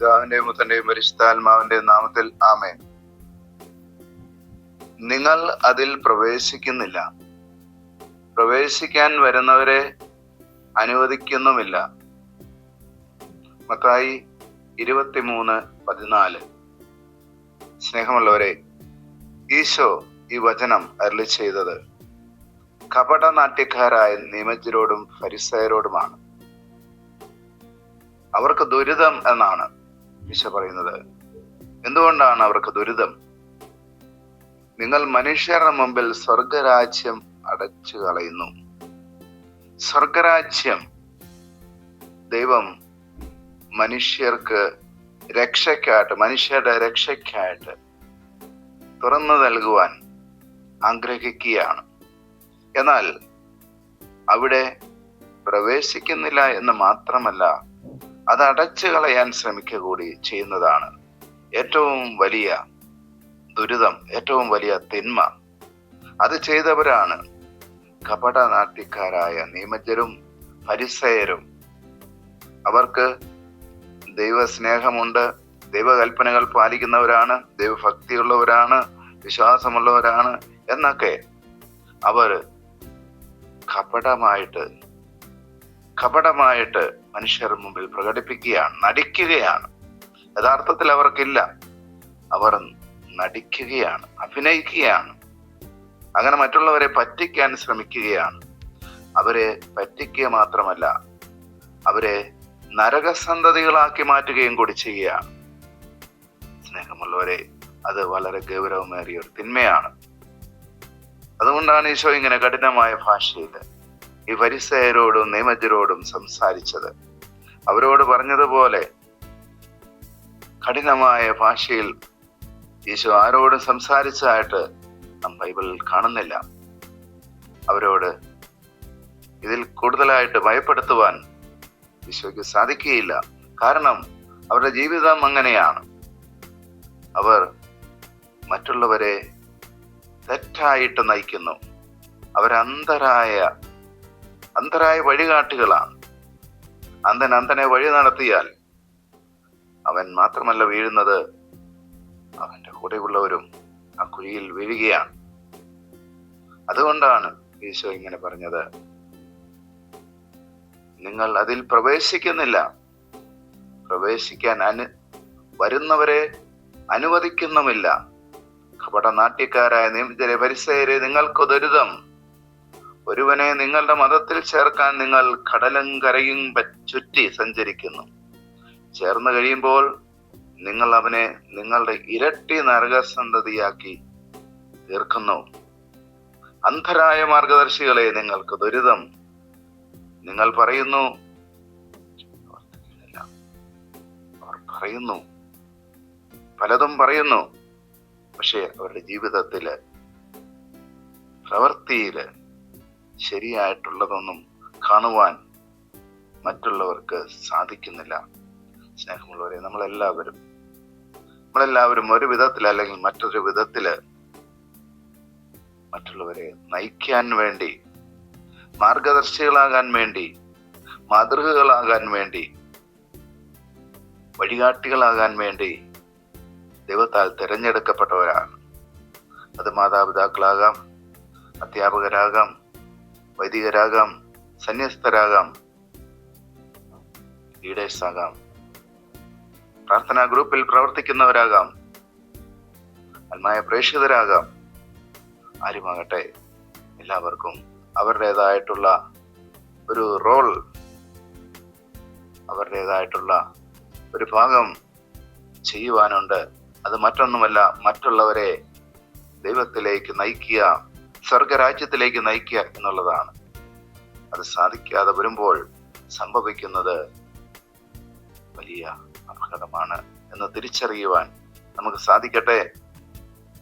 പിതാവിന്റെയും പുത്രന്റെയും പരിശുദ്ധാത്മാവിന്റെയും നാമത്തിൽ ആമേൻ. നിങ്ങൾ അതിൽ പ്രവേശിക്കുന്നില്ല. പ്രവേശിക്കാൻ വരുന്നവരെ അനുവദിക്കുന്നുമില്ല. മത്തായി ഇരുപത്തിമൂന്ന് പതിനാല്. സ്നേഹമുള്ളവരെ ഈശോ ഈ വചനം അരളി ചെയ്തത് കപടനാട്യക്കാരായ നിയമജ്ഞരോടും ഫരിസയരോടുമാണ്. അവർക്ക് ദുരിതം എന്നാണ്. ഈശോ പറയുന്നത്. എന്തുകൊണ്ടാണ് അവർക്ക് ദുരിതം? നിങ്ങൾ മനുഷ്യരുടെ മുമ്പിൽ സ്വർഗരാജ്യം അടച്ചു കളയുന്നു. സ്വർഗരാജ്യം ദൈവം മനുഷ്യർക്ക് രക്ഷയ്ക്കായിട്ട് മനുഷ്യരുടെ രക്ഷയ്ക്കായിട്ട് തുറന്നു നൽകുവാൻ ആഗ്രഹിക്കുകയാണ്. എന്നാൽ അവിടെ പ്രവേശിക്കുന്നില്ല എന്ന് മാത്രമല്ല അത് അടച്ചു കളയാൻ ശ്രമിക്കുക കൂടി ചെയ്യുന്നതാണ് ഏറ്റവും വലിയ ദുരിതം ഏറ്റവും വലിയ തിന്മ. അത് ചെയ്തവരാണ് കപടനാട്യക്കാരായ നിയമജ്ഞരും പരിസയരും. അവർക്ക് ദൈവസ്നേഹമുണ്ട് ദൈവകൽപ്പനകൾ പാലിക്കുന്നവരാണ് ദൈവഭക്തിയുള്ളവരാണ് വിശ്വാസമുള്ളവരാണ് എന്നൊക്കെ അവർ കപടമായിട്ട് കപടമായിട്ട് മനുഷ്യരുടെ മുമ്പിൽ പ്രകടിപ്പിക്കുകയാണ് നടിക്കുകയാണ്. യഥാർത്ഥത്തിൽ അവർക്കില്ല. അവർ നടിക്കുകയാണ് അഭിനയിക്കുകയാണ്. അങ്ങനെ മറ്റുള്ളവരെ പറ്റിക്കാൻ ശ്രമിക്കുകയാണ്. അവരെ പറ്റിക്കുക മാത്രമല്ല അവരെ നരകസന്തതികളാക്കി മാറ്റുകയും കൂടി ചെയ്യുകയാണ്. സ്നേഹമുള്ളവരെ അത് വളരെ ഗൗരവമേറിയ ഒരു തിന്മയാണ്. അതുകൊണ്ടാണ് ഈശോ ഇങ്ങനെ കഠിനമായ ഭാഷയിൽ ഈ പരിസയരോടും നിയമജരോടും സംസാരിച്ചത്. അവരോട് പറഞ്ഞതുപോലെ കഠിനമായ ഭാഷയിൽ യേശു ആരോടും സംസാരിച്ചതായിട്ട് നാം ബൈബിളിൽ കാണുന്നില്ല. അവരോട് ഇതിൽ കൂടുതലായിട്ട് ഭയപ്പെടുത്തുവാൻ ഈശോയ്ക്ക് സാധിക്കുകയില്ല. കാരണം അവരുടെ ജീവിതം അങ്ങനെയാണ്. അവർ മറ്റുള്ളവരെ തെറ്റായിട്ട് നയിക്കുന്നു. അവരന്തരായ അന്തരായ വഴികാട്ടുകളാണ്. അന്ധൻ അന്ധനെ വഴി നടത്തിയാൽ അവൻ മാത്രമല്ല വീഴുന്നത്. അവന്റെ കൂടെയുള്ളവരും ആ കുഴിയിൽ വീഴുകയാണ്. അതുകൊണ്ടാണ് ഈശോ ഇങ്ങനെ പറഞ്ഞത്. നിങ്ങൾ അതിൽ പ്രവേശിക്കുന്നില്ല. പ്രവേശിക്കാൻ അനു വരുന്നവരെ അനുവദിക്കുന്നുമില്ല. കപടനാട്യക്കാരായ നിയമജരെ പരിസയരെ നിങ്ങൾക്ക് ദുരിതം ഒരുവനെ നിങ്ങളുടെ മതത്തിൽ ചേർക്കാൻ നിങ്ങൾ കടലും കരയും ചുറ്റി സഞ്ചരിക്കുന്നു. ചേർന്ന് കഴിയുമ്പോൾ നിങ്ങൾ അവനെ നിങ്ങളുടെ ഇരട്ടി നരകസന്തതിയാക്കി തീർക്കുന്നു. അന്ധരായ മാർഗദർശികളെ നിങ്ങൾക്ക് ദുരിതം. നിങ്ങൾ പറയുന്നു അവർ പറയുന്നു പലതും പറയുന്നു പക്ഷെ അവരുടെ ജീവിതത്തിൽ പ്രവൃത്തിയിൽ ശരിയായിട്ടുള്ളതൊന്നും കാണുവാൻ മറ്റുള്ളവർക്ക് സാധിക്കുന്നില്ല. സ്നേഹമുള്ളവരെ നമ്മളെല്ലാവരും. നമ്മളെല്ലാവരും ഒരു വിധത്തിൽ അല്ലെങ്കിൽ മറ്റൊരു വിധത്തിൽ മറ്റുള്ളവരെ നയിക്കാൻ വേണ്ടി മാർഗദർശികളാകാൻ വേണ്ടി മാതൃകകളാകാൻ വേണ്ടി വഴികാട്ടികളാകാൻ വേണ്ടി ദൈവത്താൽ തിരഞ്ഞെടുക്കപ്പെട്ടവരാണ്. അത് മാതാപിതാക്കളാകാം അധ്യാപകരാകാം വൈദികരാകാം സന്യസ്തരാകാം ലീഡേഴ്സ് ആകാം പ്രാർത്ഥനാ ഗ്രൂപ്പിൽ പ്രവർത്തിക്കുന്നവരാകാം അന്മായ പ്രേക്ഷിതരാകാം ആരുമാകട്ടെ എല്ലാവർക്കും അവരുടേതായിട്ടുള്ള ഒരു റോൾ അവരുടേതായിട്ടുള്ള ഒരു ഭാഗം ചെയ്യുവാനുണ്ട്. അത് മറ്റൊന്നുമല്ല മറ്റുള്ളവരെ ദൈവത്തിലേക്ക് നയിക്കുക. സ്വർഗരാജ്യത്തിലേക്ക് നയിക്കുക എന്നുള്ളതാണ്. അത് സാധിക്കാതെ വരുമ്പോൾ സംഭവിക്കുന്നത് വലിയ അപകടമാണ് എന്ന് തിരിച്ചറിയുവാൻ നമുക്ക് സാധിക്കട്ടെ?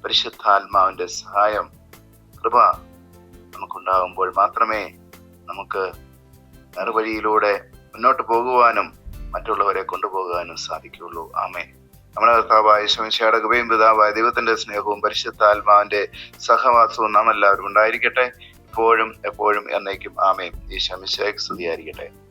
പരിശുദ്ധാത്മാവിന്റെ സഹായം കൃപ നമുക്കുണ്ടാകുമ്പോൾ മാത്രമേ നമുക്ക് നേർവഴിയിലൂടെ മുന്നോട്ട് പോകുവാനും മറ്റുള്ളവരെ കൊണ്ടുപോകാനും സാധിക്കുകയുള്ളൂ. ആമേ നമ്മുടെ കർത്താവായ ശമിശയുടെ കൃപയും പിതാവായ ദൈവത്തിന്റെ സ്നേഹവും പരിശുദ്ധാത്മാവിന്റെ സഹവാസവും നാം എല്ലാവരും ഉണ്ടായിരിക്കട്ടെ. ഇപ്പോഴും എപ്പോഴും എന്നേക്കും. ആമയും ഈ ശമിശയ്ക്ക് സ്തുതിയായിരിക്കട്ടെ.